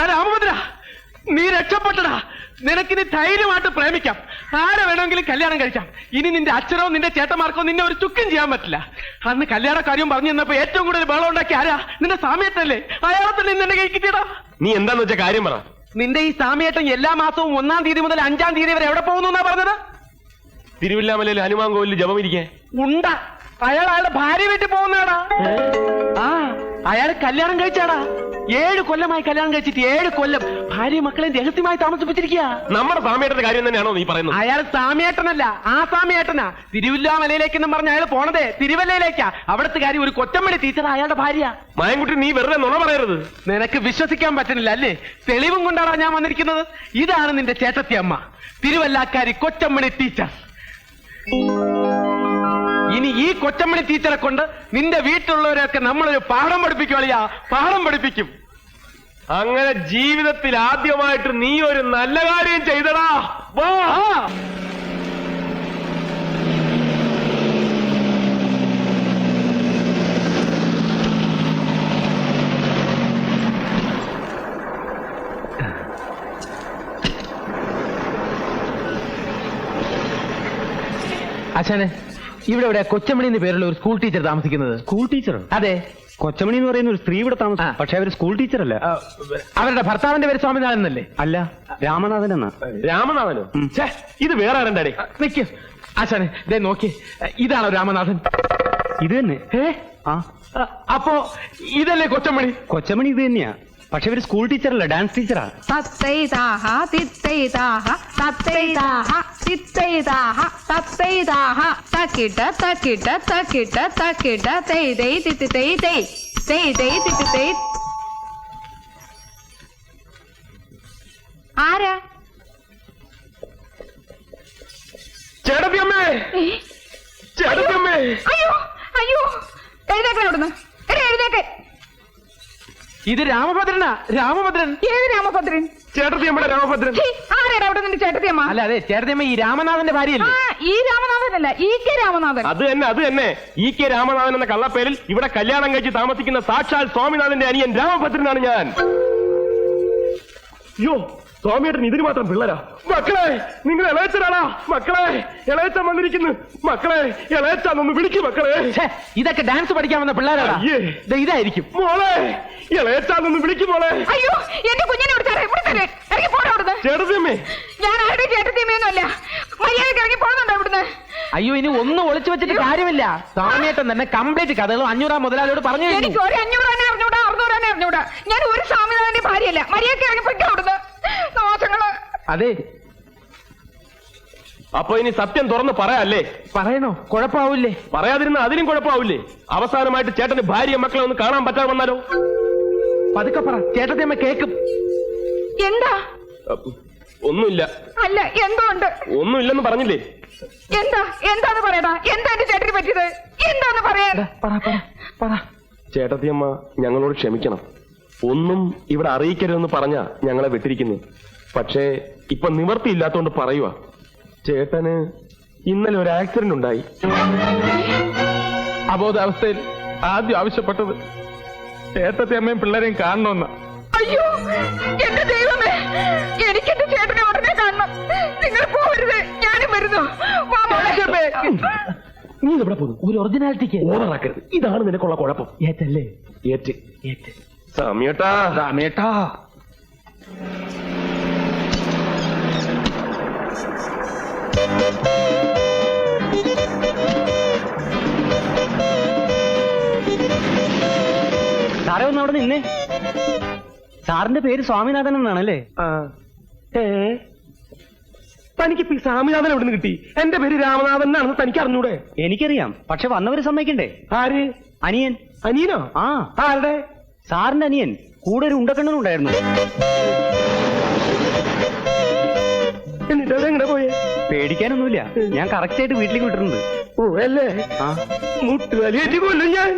രാമഭദ്ര നീ രക്ഷപ്പെട്ടടാ. നിനക്കിനി ധൈര്യമായിട്ട് പ്രേമിക്കാം. ആരെ വേണമെങ്കിലും കല്യാണം കഴിക്കാം. ഇനി നിന്റെ അച്ഛനോ നിന്റെ ചേട്ടന്മാർക്കോ നിന്നെ ഒരു ചുക്കും ചെയ്യാൻ പറ്റില്ല. അന്ന് കല്യാണ കാര്യം പറഞ്ഞു തന്നപ്പോ ഏറ്റവും കൂടുതൽ ബഹളം ഉണ്ടാക്കി ആരാ? നിന്റെ സാമ്യത്തല്ലേ അയാളെ തന്നെ നിന്നെ കഴിക്കിട്ടാ നീ എന്താന്ന് വെച്ച കാര്യം പറ. നിന്റെ ഈ സാമ്യേട്ടൻ എല്ലാ മാസവും ഒന്നാം തീയതി മുതൽ അഞ്ചാം തീയതി വരെ എവിടെ പോകുന്നു എന്നാ പറഞ്ഞത്? തിരുവില്ലാമലയിൽ ഹനുമാൻ കോവിലിൽ ജപം ഇരിക്കേ. ഉണ്ട. അയാൾ അയാളുടെ ഭാര്യ വീട്ടിൽ പോകുന്നതാടാ ആ അയാൾ കല്യാണം കഴിച്ചാടാ. ഏഴ് കൊല്ലമായി കല്യാണം കഴിച്ചിട്ട് ഏഴ് കൊല്ലം ഭാര്യ മക്കളെ രഹസ്യമായി താമസിപ്പിച്ചിരിക്കുക നമ്മുടെ സാമിയേട്ടന്റെ കാര്യം തന്നെയാണോ നീ പറയുന്നത്? അയാൾ സാമിയേട്ടനല്ല ആ സാമിയേട്ടനാ തിരുവില്ലാമലയിലേക്കെന്നും പറഞ്ഞ അയാൾ പോണതേ തിരുവല്ലയിലേക്കാ. അവിടുത്തെ കാര്യം ഒരു കൊറ്റമ്മടി ടീച്ചർ അയാളുടെ ഭാര്യ. മായൻകുട്ടി നീ വെറുതെ നുണ പറയരുത്. നിനക്ക് വിശ്വസിക്കാൻ പറ്റുന്നില്ല അല്ലേ? തെളിവും കൊണ്ടാണ് ഞാൻ വന്നിരിക്കുന്നത്? ഇതാണ് നിന്റെ ചേട്ടത്തി അമ്മ തിരുവല്ലാക്കാരി കൊറ്റമ്മണി ടീച്ചർ. ഇനി ഈ കൊച്ചമ്മണി ടീച്ചറെ കൊണ്ട് നിന്റെ വീട്ടിലുള്ളവരെയൊക്കെ നമ്മളൊരു പാഠം പഠിപ്പിക്കുവളിയാ പാഠം പഠിപ്പിക്കും. അങ്ങനെ ജീവിതത്തിൽ ആദ്യമായിട്ട് നീ ഒരു നല്ല കാര്യം ചെയ്തടാ. വാ. അച്ഛനെ ഇവിടെ ഇവിടെ കൊച്ചമണി എന്ന പേരുള്ള ഒരു സ്കൂൾ ടീച്ചർ താമസിക്കുന്നത്. സ്കൂൾ ടീച്ചർ അതെ. കൊച്ചമണി എന്ന് പറയുന്ന ഒരു സ്ത്രീ ഇവിടെ. താമസം പക്ഷെ അവർ സ്കൂൾ ടീച്ചർ അല്ല. അവരുടെ ഭർത്താവിന്റെ പേര് സ്വാമിനാഥൻ എന്നല്ലേ? അല്ല രാമനാഥൻ എന്നാ. രാമനാഥനോ? ഇത് വേറെ ആരണ്ടാടേ? നിക്ക്. ആശാനെ ദേ നോക്കി. ഇതാണോ രാമനാഥൻ? ഇത് തന്നെ. ഏ? അപ്പോ ഇതല്ലേ കൊച്ചമണി? കൊച്ചമണി ഇത് തന്നെയാ. പക്ഷെ ഇവർ സ്കൂൾ ടീച്ചറല്ല ഡാൻസ് ടീച്ചറാ തത്തൈതാഹ തിത്തൈതാഹ തത്തൈതാഹ തിത്തൈതാഹ തത്തൈതാഹ. തക്കിട്ട തക്കിട്ട തക്കിട്ട തക്കിട്ട തൈ തൈ തിത്തി തൈ തൈ തൈ തൈ തിത്തി തൈ ആരാ? ചേട്ടത്തിയമ്മേ? ചേട്ടത്തിയമ്മേ! അയ്യോ അയ്യോ എഴുന്നേക്കാൻ അവിടുന്ന് എടാ എഴുന്നേക്ക്. ഇത് രാമഭദ്രനാ. രാമഭദ്രൻ. ഏത് രാമഭദ്രൻ? ചേട്ടത്തിയമ്മയുടെ രാമഭദ്രൻ. ആരാടാ അവിടെ നിന്റെ ചേട്ടത്തിയമ്മ അല്ല അതെ ചേട്ടത്തിയമ്മ ഈ രാമനാഥന്റെ ആ ഭാര്യയല്ലേ ഈ രാമനാഥനല്ല ഈ കെ രാമനാഥൻ. അത് തന്നെ അത് തന്നെ. ഇ കെ രാമനാഥൻ എന്ന കള്ളപ്പേരിൽ ഇവിടെ കല്യാണം കഴിച്ച് താമസിക്കുന്ന സാക്ഷാൽ സ്വാമിനാഥന്റെ അനിയൻ രാമഭദ്രനാണ് ഞാൻ. യോ സ്വാമിയേട്ടൻ ഇതിന് മാത്രം പിള്ളരാ. മക്കളെ നിങ്ങൾ ഇളയച്ചനാണാ മക്കളെ ഇളയച്ച വന്നിരിക്കുന്നു. മക്കളെ ഇളയച്ചാന്നൊന്ന് വിളിക്കു മക്കളെ. ഇതൊക്കെ ഡാൻസ് പഠിക്കാൻ വന്ന പിള്ളേരാണ് ഇതായിരിക്കും. മോളെ ഇളയച്ചാന്നൊന്ന് വിളിക്കു മോളെ. അയ്യോ എന്റെ കുഞ്ഞിനെ വിളിച്ചാറേ വിളിച്ചാറേ ഇറങ്ങി പോടാ അവിടുന്ന്? ചേട്ടത്തിയമ്മേ. ഞാൻ ആരുടെ ചേട്ടത്തിയമ്മയൊന്നുമല്ല മര്യാദയ്ക്ക് ഇറങ്ങി പോകുന്നുണ്ടോ ഇവിടുന്ന്? അയ്യോ ഇനി ഒന്നും ഒളിച്ചു വെച്ചിട്ട് കാര്യമില്ല. സ്വാമിയേട്ടൻ തന്നെ കംപ്ലീറ്റ് കഥകളും അഞ്ഞൂറാം മുതലാളിയോട് പറഞ്ഞു എനിക്ക് ഒരു അഞ്ഞൂറ് തന്നെ അറിഞ്ഞൂടാ അറുന്നൂറ് തന്നെ അറിഞ്ഞൂടാ. ഞാൻ ഒരു സ്വാമിനാഥന്റെ ഭാര്യയല്ല. മര്യാദ ഇറങ്ങി പൊയ്ക്കോ അവിടുന്ന്. അതെ. അപ്പൊ ഇനി സത്യം തുറന്ന് പറയാല്ലേ? പറയണോ? കുഴപ്പാവൂലേ പറയാതിരുന്ന അതിനും കുഴപ്പമാവില്ലേ? അവസാനമായിട്ട് ചേട്ടന് ഭാര്യ മക്കളെ ഒന്ന് കാണാൻ പറ്റാതെ വന്നാലോ? പതുക്കെ പറ. ചേട്ടത്തെ അമ്മ കേക്കും. എന്താ? അപ്പ് ഒന്നുമില്ല. അല്ല എന്തോ ഉണ്ട്. ഒന്നുമില്ലെന്ന് പറഞ്ഞില്ലേ? എന്താ? എന്താന്ന് പറയടാ? എന്താ എന്റെ ചേട്ടന് പറ്റിയത്? എന്താന്ന് പറയാ പറ പറ പറ. ചേട്ടത്തിയമ്മ ഞങ്ങളോട് ക്ഷമിക്കണം. ഒന്നും ഇവിടെ അറിയിക്കരുതെന്ന് പറഞ്ഞാ ഞങ്ങളെ വിട്ടിരിക്കുന്നു പക്ഷേ ഇപ്പൊ നിവർത്തിയില്ലാത്തോണ്ട് പറയുക ചേട്ടന് ഇന്നലെ ഒരു ആക്സിഡന്റ് ഉണ്ടായി. അബോധാവസ്ഥയിൽ ആദ്യം ആവശ്യപ്പെട്ടത് ചേട്ടത്തെ അമ്മയും പിള്ളേരെയും കാണണമെന്ന്. അയ്യോ എന്റെ ദൈവമേ എനിക്ക് എന്റെ ചേട്ടനെ ഉടനെ കാണണം. നിങ്ങൾ പോവരുത് ഞാനും വരുന്നു. നീ എവിടെ പോകുന്നു ഒരു ഒറിജിനാലിറ്റിക്ക് ഓവറാക്കരുത് ഇതാണ് നിനക്കുള്ള കുഴപ്പം. ഏറ്റല്ലേ? ഏറ്റ്. ഏറ്റ്. സമയട്ടാ. രാമേട്ടാ സാറേ ഒന്ന് അവിടെ നിന്നേ. സാറിന്റെ പേര് സ്വാമിനാഥൻ എന്നാണല്ലേ? ഏ? തനിക്ക് സ്വാമിനാഥൻ എവിടെ നിന്ന് കിട്ടി? എന്റെ പേര് രാമനാഥൻ എന്നാണെന്ന് തനിക്ക് അറിഞ്ഞൂടെ? എനിക്കറിയാം. പക്ഷെ വന്നവര് സമ്മതിക്കണ്ടേ? ആര്? അനിയൻ. അനിയനോ? ആ. ആരുടെ? സാറിന്റെ അനിയൻ. കൂടെ ഒരു ഉണ്ടക്കണ്ണനും ഉണ്ടായിരുന്നു. എന്നിട്ട് അതെങ്ങനെ പോയേ? പേടിക്കാനൊന്നുമില്ല. ഞാൻ കറക്റ്റ് ആയിട്ട് വീട്ടിലേക്ക് വിട്ടിട്ടുണ്ട്. ഓ അല്ലേ ആ. മുട്ടുകാലിയേറ്റ് കൊല്ലും ഞാൻ.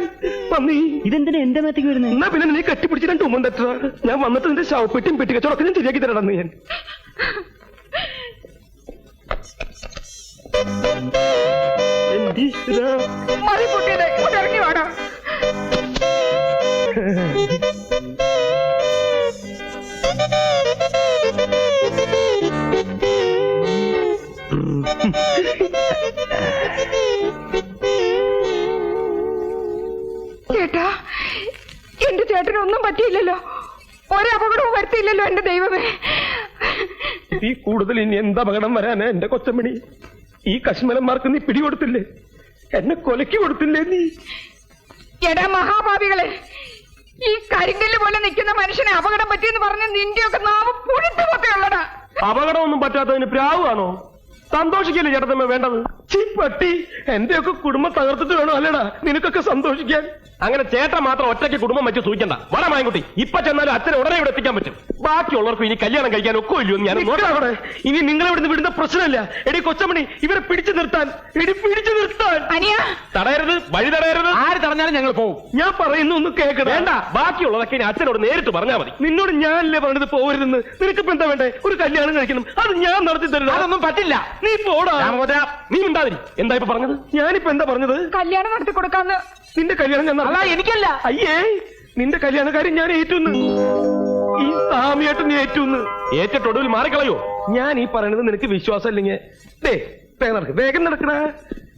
പന്നി. ഇതെന്തിനാ എന്റെ മേത്തേക്ക് വരുന്നത് എന്നാ പിന്നെ നീ കെട്ടിപ്പിടിച്ച് രണ്ട് ഉമ്മൻ തട്ട ഞാൻ വന്നിട്ട് നിന്റെ ശവപ്പെട്ടിയും പെട്ടിക്കച്ചോടൊക്കെ ഞാൻ ശരിയാക്കി തരണം ഞാൻ. മതി പൊട്ടിയത് ഇങ്ങോട്ട് ഇറങ്ങി പറ്റിയില്ലല്ലോ. ഒരപകടവും വരുത്തിയില്ലല്ലോ എന്റെ ദൈവമേ. ഈ കൂടുതൽ ഇനി എന്ത് അപകടം വരാനാ എന്റെ കൊച്ചമണി ഈ കശ്മലന്മാർക്ക് നീ പിടികൊടുത്തില്ലേ? എന്നെ കൊലക്കി കൊടുത്തില്ലേ നീ? എടാ മഹാഭാവികളെ ഈ കരിങ്കല്ല് പോലെ നിൽക്കുന്ന മനുഷ്യനെ അപകടം പറ്റിയെന്ന് പറഞ്ഞ നിന്റെയൊക്കെ നാമം പുഴുത്തു പൊത്തയുള്ളടാ. അപകടമൊന്നും പറ്റാത്തതിന് പ്രാവാണോ സന്തോഷിക്കല്ലേ ചേട്ടത്തമ്മ വേണ്ടത്? പട്ടി എന്റെയൊക്കെ കുടുംബം തകർത്തിട്ട് വേണോ? അല്ലടാ നിനക്കൊക്കെ സന്തോഷിക്കാൻ. അങ്ങനെ ചേട്ടൻ മാത്രം ഒറ്റയ്ക്ക് കുടുംബം വെച്ച് സൂചിക്കണ്ട വട മായൻകുട്ടി ഇപ്പൊ ചെന്നാലും അച്ഛനെ ഉടനെ ഇവിടെ എത്തിക്കാൻ പറ്റും. ബാക്കിയുള്ളവർക്കും ഇനി കല്യാണം കഴിക്കാൻ ഒക്കെ ഇല്ലയോ എന്ന് ഞാൻ നോക്കാം. ഇനി നിങ്ങളെ ഇവിടുന്ന് വിടുന്ന പ്രശ്നമില്ല. എടി കൊച്ചമണി ഇവരെ പിടിച്ചു നിർത്താൻ എടി പിടിച്ചു നിർത്താൻ. തടയരുത് വഴി തടയരുത്. ആര് തടഞ്ഞാലും ഞങ്ങൾ പോകും ഞാൻ പറയുന്നു ഒന്ന് കേൾക്കണം വേണ്ട. ബാക്കിയുള്ളതൊക്കെ ഇനി അച്ഛനോട് നേരിട്ട് പറഞ്ഞാൽ മതി. നിന്നോട് ഞാനല്ലേ പറഞ്ഞത് പോകരുതെന്ന് നിനക്കിപ്പോ എന്താ വേണ്ടേ? ഒരു കല്യാണം കഴിക്കണം. അത് ഞാൻ നടത്തി തരുന്നു അതൊന്നും പറ്റില്ല. നീ പോടാ. നീ നീ ഉണ്ടാതിരി എന്താ ഇപ്പൊ പറഞ്ഞത്? ഞാനിപ്പോ എന്താ പറഞ്ഞത്? കല്യാണം നടത്തി കൊടുക്കാന്ന്. നിന്റെ കല്യാണം ഞാൻ അല്ല എനിക്കല്ല. അയ്യേ നിന്റെ കല്യാണക്കാരൻ ഞാൻ ഏറ്റുന്ന്. ഈ സാമിയായിട്ട് നീ ഏറ്റുന്ന്. ഏറ്റിട്ടൊടുവിൽ മാറിക്കളയോ? ഞാൻ ഈ പറയണത് നിനക്ക് വിശ്വാസം ഇല്ലെങ്കിൽ ദേ വേഗം നടക്ക് വേഗം നടക്കണ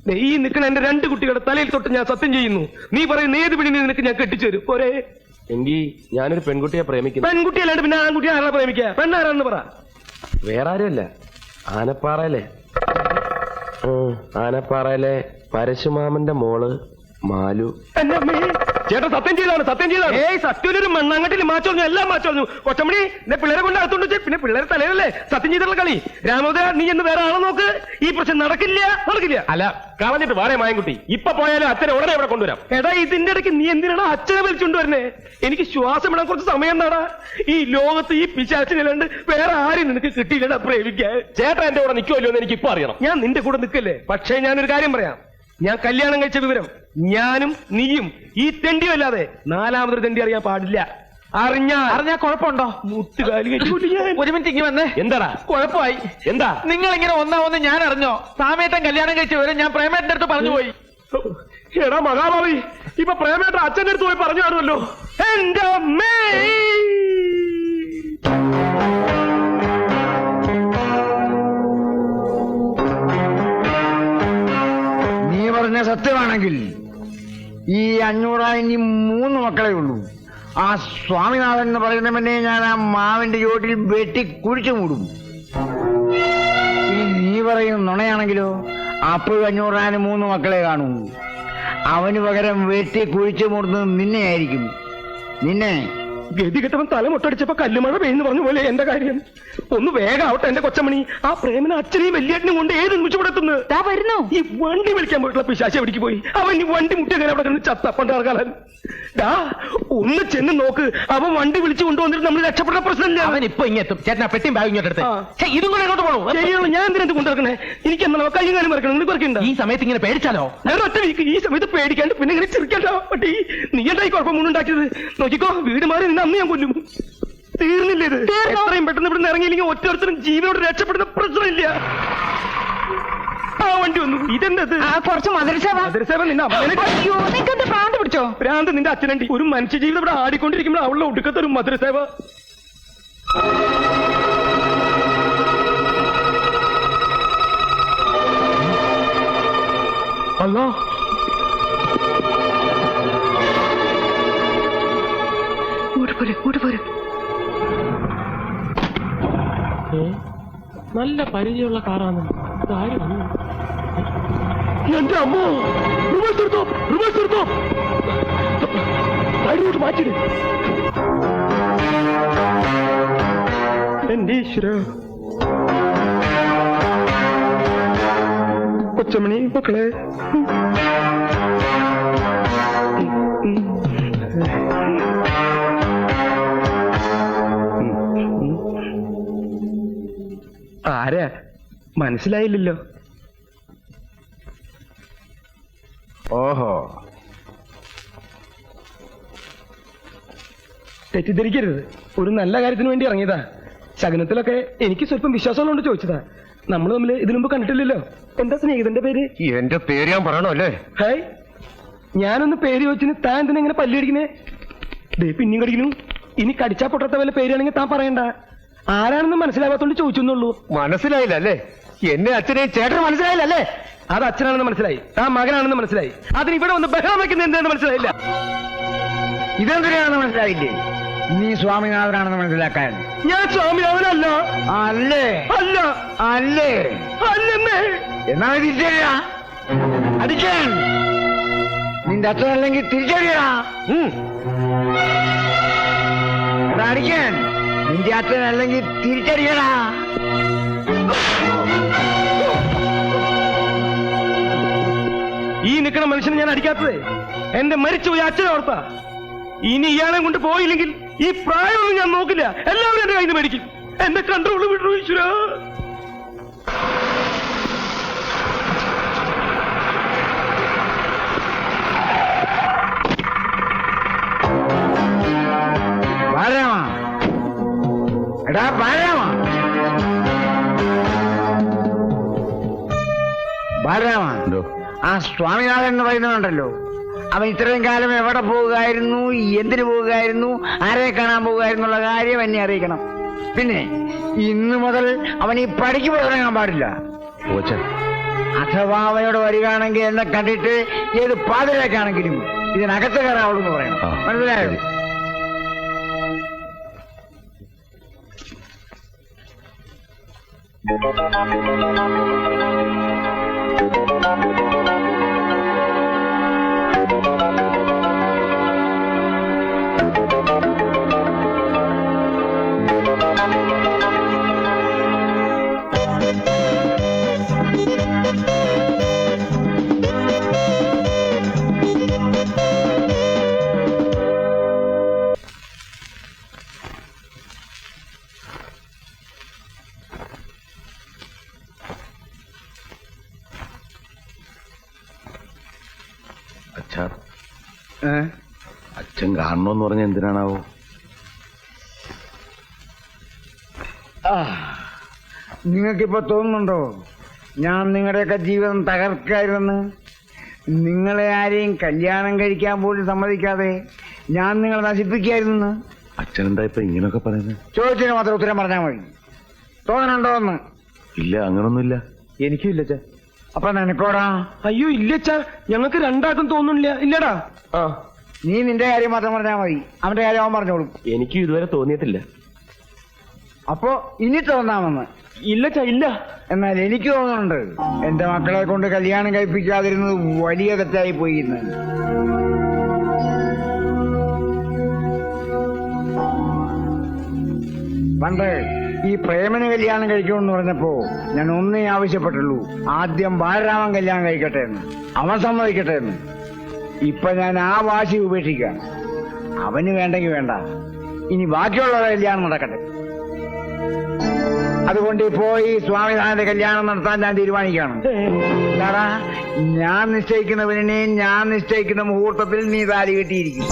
ദേ, ഈ നിൽക്കണ എന്റെ രണ്ട് കുട്ടികളുടെ തലയിൽ തൊട്ട് ഞാൻ സത്യം ചെയ്യുന്നു. നീ പറയുന്ന ഏത് പിടിനെ നിനക്ക് ഞാൻ കെട്ടിച്ചു തരും പോരെ. എങ്കിൽ ഞാനൊരു പെൺകുട്ടിയെ പ്രേമിക്കുന്നു. പെൺകുട്ടിയല്ലാണ്ട് പിന്നെ ആൺകുട്ടി ആരാ പ്രേമിക്കുക പെണ്ണാരാന്ന് പറ. വേറെ ആരുമല്ല ആനപ്പാറയിലെ ആനപ്പാറയിലെ പരശുമാമന്റെ മോൾ മാലു. ചേട്ടൻ സത്യം ചെയ്താണ് സത്യം ചെയ്താണ്. ഏയ് സത്യൊരു മണ്ണാങ്കട്ടിൽ മാച്ചോഞ്ഞു എല്ലാം മാച്ചോഞ്ഞു കൊച്ചമണി എന്നെ പിള്ളേരെ കൊണ്ട് അകത്തോണ്ട് വെച്ച് പിന്നെ പിള്ളേരെ തലയിലല്ലേ? സത്യം ചെയ്തിട്ടുള്ള കളി. രാമോദര നീ എന്ന് വേറെ ആളെ നോക്ക്. ഈ പ്രശ്നം നടക്കില്ല നടക്കില്ല. അല്ല കളഞ്ഞിട്ട് വേറെ മായൻകുട്ടി. ഇപ്പൊ പോയാലും അച്ഛനെ ഉടനെ ഇവിടെ കൊണ്ടുവരാം. എടാ ഇതിന്റെ ഇടയ്ക്ക് നീ എന്തിനാണ് അച്ഛനെ വലിച്ചുകൊണ്ട് വരുന്നേ? എനിക്ക് ശ്വാസം ഇടാൻ കുറച്ച് സമയം നാടാ ഈ ലോകത്ത് ഈ പിശാച്ചിനല്ലാണ്ട് വേറെ ആരും നിനക്ക് കിട്ടിയില്ലടാ പ്രേമിക്കാൻ. ചേട്ടാ എന്റെ കൂടെ നിൽക്കുമല്ലോ എന്ന് എനിക്ക് ഇപ്പൊ അറിയണം. ഞാൻ നിന്റെ കൂടെ നിൽക്കല്ലേ? പക്ഷേ ഞാനൊരു കാര്യം പറയാം. ഞാൻ കല്യാണം കഴിച്ച വിവരം ഞാനും നീയും ഈ തെണ്ടിയും അല്ലാതെ നാലാമതൊരു തെണ്ടി അറിയാൻ പാടില്ല. അറിഞ്ഞാ അറിഞ്ഞാ കുഴപ്പമുണ്ടോ? മുട്ടുകാലി ഒരു മിനിറ്റ് ഇങ്ങനെ വന്നേ. എന്താടാ? കുഴപ്പമായി. എന്താ? നിങ്ങൾ ഇങ്ങനെ ഒന്നാവുന്ന ഞാൻ അറിഞ്ഞോ? സാമേട്ടൻ കല്യാണം കഴിച്ച വിവരം ഞാൻ പ്രേമേട്ടന്റെ അടുത്ത് പറഞ്ഞു പോയി. എടാ മഹാഭാവി ഇപ്പൊ പ്രേമേട്ട അച്ഛന്റെ അടുത്ത് പോയി പറഞ്ഞു കാണുമല്ലോ എന്റെ അമ്മേ! സത്യമാണെങ്കിൽ ഈ അഞ്ഞൂറായി ഇനി മൂന്ന് മക്കളെ ഉള്ളൂ. ആ സ്വാമിനാഥൻ എന്ന് പറയുന്നവനെ ഞാൻ ആ മാവിന്റെ ചോട്ടിൽ വെട്ടി കുഴിച്ചു മൂടും. ഇനി നീ പറയും നുണയാണെങ്കിലോ അപ്പോഴും അഞ്ഞൂറാന് മൂന്ന് മക്കളെ കാണൂ അവന് പകരം വെട്ടി കുഴിച്ചു മൂടുന്നത് നിന്നെയായിരിക്കും. നിന്നെ ഗതി കെട്ടവൻ തല മുട്ടടിച്ചപ്പോ കല്ലുമഴ പെയ്യുന്നു പറഞ്ഞു പോലെ എന്റെ കാര്യം. ഒന്ന് വേഗാവട്ടെ എന്റെ കൊച്ചമണി. ആ പ്രേമന അച്ഛനെയും വലിയേട്ടനും കൊണ്ട് ഏത് നിമിഷം ഇവിടെ വരുന്നു. ഈ വണ്ടി വിളിക്കാൻ പോയിട്ടുള്ള പിശാശി എവിടേക്ക് പോയി? അവൻ ഈ വണ്ടി മുട്ടി അങ്ങനെ അവിടെ കിടന്ന് ചത്തപ്പണ്ടാർക്കാലൻ ഡാ ഒന്ന് ചെന്ന് നോക്ക്. അവൻ വണ്ടി വിളിച്ചു കൊണ്ടുവന്നിട്ട് നമ്മൾ രക്ഷപ്പെട്ട പ്രശ്നമില്ല. അവൻ ഇപ്പൊ ഇങ്ങെത്തും ചേട്ടൻ ആ പെട്ടിയും ബാഗ് ഇങ്ങോട്ട് എടുത്ത്. ഇതും കൂടെ എങ്ങോട്ട് പോകണോ ശരിയാണ് ഞാൻ എന്തിനെന്ത് കൊണ്ടിറക്കണേ എനിക്ക് എന്താണോ കൈ കാര്യം ഇറക്കണം നിനക്ക് മറക്കണ്ട. ഈ സമയത്ത് ഇങ്ങനെ പേടിച്ചാലോ? ഞാൻ ഒറ്റ വീക്ക് ഈ സമയത്ത് പേടിക്കാണ്ട് പിന്നെ ഇങ്ങനെ ചിരിക്കണ്ട. പട്ടി നീ എന്തായി കുഴപ്പം മുന്നുണ്ടാക്കിയത് നോക്കിക്കോ വീട് മാറി നിന്ന് അന്ന് ഞാൻ കൊല്ലും. തീർന്നില്ല ഇത്? എത്രയും പെട്ടെന്ന് ഇവിടുന്ന് ഇറങ്ങിയില്ലെങ്കിൽ ഒറ്റ ജീവനോട് രക്ഷപ്പെടുന്ന പ്രശ്നമില്ല. ആ വണ്ടി വന്നു. ഇതെന്തത്? ആ കുറച്ച് നിന്നെ? അമ്മേനെ അയ്യോ നിനക്കെന്ത് പ്രാന്ത് പിടിച്ചോ? നിന്റെ അച്ഛനണ്ടി ഒരു മനുഷ്യ ജീവിതം ഇവിടെ ആടിക്കൊണ്ടിരിക്കുമ്പോൾ അവളുടെ ഒടുക്കത്തെ ഒരു മധുരസേവ അല്ലോ പോരെ ഇങ്ങോട്ട് പോരെ. നല്ല പരിചയമുള്ള കാറാണ്. എന്റെ അമ്മോ റിവേഴ്സ് എടുത്തോ റിവേഴ്സ് എടുത്തോ. സൈഡിലോട്ട് മാറ്റിട് എന്റെ ഈശ്വര. കൊച്ചമണി മക്കളെ. ആരാ? മനസ്സിലായില്ലല്ലോ. ഓഹോ. തെറ്റിദ്ധരിക്കരുത്. ഒരു നല്ല കാര്യത്തിന് വേണ്ടി ഇറങ്ങിയതാ. ശകനത്തിലൊക്കെ എനിക്ക് സ്വല്പം വിശ്വാസമുള്ളതുകൊണ്ട് ചോദിച്ചതാ. നമ്മൾ തമ്മിൽ ഇതിനു മുമ്പ് കണ്ടിട്ടില്ലല്ലോ. എന്താ സ്നേഹിതന്റെ പേര്? എന്റെ പേര് ഞാൻ പറയണോ അല്ലേ? ഹായ് ഞാനൊന്ന് പേര് ചോദിച്ചിന് താൻ എന്തിനാ ഇങ്ങനെ പല്ലടിക്കണേ ദേ പിന്നെയും കടിക്കുന്നു. ഇനി കടിച്ചാ പൊട്ടാത്ത വല്ല പേരാണെങ്കിൽ താൻ പറയണ്ട. ആരാണെന്ന് മനസ്സിലാവാത്തോണ്ട് ചോദിച്ചെന്നുള്ളൂ. മനസ്സിലായില്ല അല്ലേ? എന്നെ അച്ഛനെ ചേട്ടന് മനസ്സിലായില്ല അല്ലേ? അത് അച്ഛനാണെന്ന് മനസ്സിലായി. ആ മകനാണെന്ന് മനസ്സിലായി. അതിന് ഇവിടെ വന്ന് ബഹളം വെക്കുന്ന എന്താണെന്ന് മനസ്സിലായില്ല. ഇതെന്തിനാണെന്ന് മനസ്സിലായില്ലേ? നീ സ്വാമിനാഥനാണെന്ന് മനസ്സിലാക്കാൻ. ഞാൻ സ്വാമിനാഥനല്ല. അല്ലേ? അല്ല. അല്ലേ? അല്ലെന്നേ. എന്നാ തിരിച്ചറിയാ? അടിക്കാൻ. നിന്റെ അച്ഛനല്ലെങ്കിൽ തിരിച്ചറിയാ? അടിക്കാൻ. നിന്റെ അച്ഛനല്ലെങ്കിൽ തിരിച്ചറിയടാ. ഈ നിൽക്കുന്ന മനുഷ്യനെ ഞാൻ അടിക്കാത്തത് എന്റെ മരിച്ചുപോയ അച്ഛനെ ഓർത്താ. ഇനി ഇയാളെ കൊണ്ട് പോയില്ലെങ്കിൽ ഈ പ്രായമൊന്നും ഞാൻ നോക്കില്ല. എല്ലാവരും എന്റെ കയ്യിൽ നിന്ന് മേടിക്കും. എന്റെ കൺട്രോൾ വിട്ടു ഈശ്വര. എടാ ബാലരാമ. ബാലരാമ ആ സ്വാമിനാഥൻ എന്ന് പറയുന്നതുണ്ടല്ലോ അവൻ ഇത്രയും കാലം എവിടെ പോവുകയായിരുന്നു എന്തിനു പോവുകയായിരുന്നു ആരെ കാണാൻ പോവുകയായിരുന്നു എന്നുള്ള കാര്യം എന്നെ അറിയിക്കണം. പിന്നെ ഇന്ന് മുതൽ അവൻ ഈ പടിക്ക് പോയി തുടങ്ങാൻ പാടില്ല. അഥവാ അവനോട് വരികയാണെങ്കിൽ എന്നെ കണ്ടിട്ട് ഏത് പാതിരേക്കാണെങ്കിലും ഇതിനകത്ത് കയറാവുള്ളൂ എന്ന് പറയണം. മനസ്സിലായോ? Thank you. ഏ? അച്ഛൻ കാണണമെന്ന് പറഞ്ഞ എന്തിനാണാവോ? നിങ്ങൾക്കിപ്പോ തോന്നുന്നുണ്ടോ? ഞാൻ നിങ്ങളുടെയൊക്കെ ജീവിതം തകർക്കായിരുന്നെന്ന്? നിങ്ങളെ ആരെയും കല്യാണം കഴിക്കാൻ പോലും സമ്മതിക്കാതെ ഞാൻ നിങ്ങളെ നശിപ്പിക്കായിരുന്നു അച്ഛൻ എന്താ ഇപ്പൊ ഇങ്ങനെയൊക്കെ പറയുന്നത് ചോദിച്ചതിന് മാത്രം ഉത്തരം പറഞ്ഞാൽ മതി. തോന്നണുണ്ടോ എന്ന്? ഇല്ല അങ്ങനൊന്നുമില്ല. എനിക്കും ഇല്ല അച്ഛാ. അപ്പൊ നിനക്കോടാ? അയ്യോ ഇല്ല അച്ഛാ. ഞങ്ങൾക്ക് രണ്ടാക്കും തോന്നുന്നില്ല. ഇല്ലടാ. ആ. നീ നിന്റെ കാര്യം മാത്രം പറഞ്ഞാ മതി. അവന്റെ കാര്യം അവൻ പറഞ്ഞോളും. എനിക്ക് ഇതുവരെ തോന്നിയിട്ടില്ല. അപ്പൊ ഇനി തോന്നാമെന്ന്. ഇല്ല ഇല്ല. എന്നാൽ എനിക്ക് തോന്നുന്നുണ്ട്. എന്റെ മക്കളെ കൊണ്ട് കല്യാണം കഴിപ്പിക്കാതിരുന്നത് വലിയ തെറ്റായി പോയി ഇന്ന് പണ്ട് ഈ പ്രേമന് കല്യാണം കഴിക്കണമെന്ന് പറഞ്ഞപ്പോ ഞാൻ ഒന്നേ ആവശ്യപ്പെട്ടുള്ളൂ. ആദ്യം ബാലരാമൻ കല്യാണം കഴിക്കട്ടെ എന്ന്. അവൻ സമ്മതിക്കട്ടെ എന്ന്. ഇപ്പൊ ഞാൻ ആ വാശി ഉപേക്ഷിക്കാം അവന് വേണ്ടെങ്കിൽ വേണ്ട. ഇനി ബാക്കിയുള്ള കല്യാണം നടക്കട്ടെ. അതുകൊണ്ട് ഇപ്പോ ഈ സ്വാമിനാഥന്റെ കല്യാണം നടത്താൻ ഞാൻ തീരുമാനിക്കുകയാണ്. ഞാൻ നിശ്ചയിക്കുന്ന ഞാൻ നിശ്ചയിക്കുന്ന മുഹൂർത്തത്തിൽ നീ താലി കെട്ടിയിരിക്കും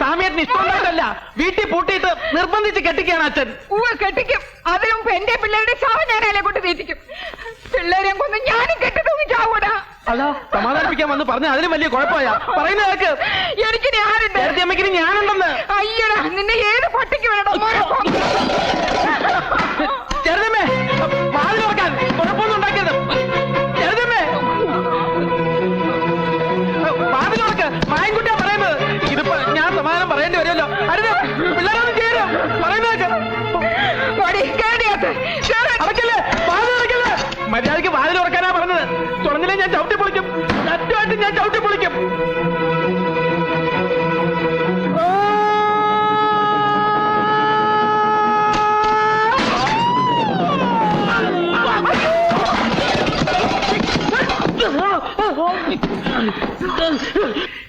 സാമിയത്തിന് ഇഷ്ടമല്ല വീട്ടിൽ പൂട്ടിയിട്ട് നിർബന്ധിച്ച് കെട്ടിക്കാണ് അച്ഛൻ. ഉവ്വ് കെട്ടിക്കും. മുമ്പ് എന്റെ പിള്ളേരുടെ ഞാൻ അതിലെ കൊണ്ട് തീറ്റിക്കും. പിള്ളേരെ കൊന്ന് ഞാനും കെട്ടി തൂങ്ങി ചാവൂടാ. അതാ സമാധാനിപ്പിക്കാൻ വന്ന് പറഞ്ഞ അതിലും വലിയ കുഴപ്പമായ. പറയുന്ന കേക്ക്. എനിക്ക് ഞാനുണ്ട് അമ്മയ്ക്ക് ഞാനുണ്ടെന്ന്. അയ്യടാ നിന്നെ ഏത് പട്ടിക്ക് വേണോ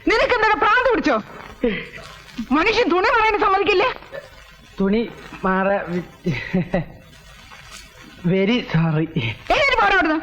നിനക്ക് എന്താ പ്രാന്ത് പിടിച്ചോ? മനുഷ്യൻ തുണി പറയാൻ സമ്മതിക്കില്ലേ? തുണി മാറാ വെരി സോറി എങ്ങനെ പാടാ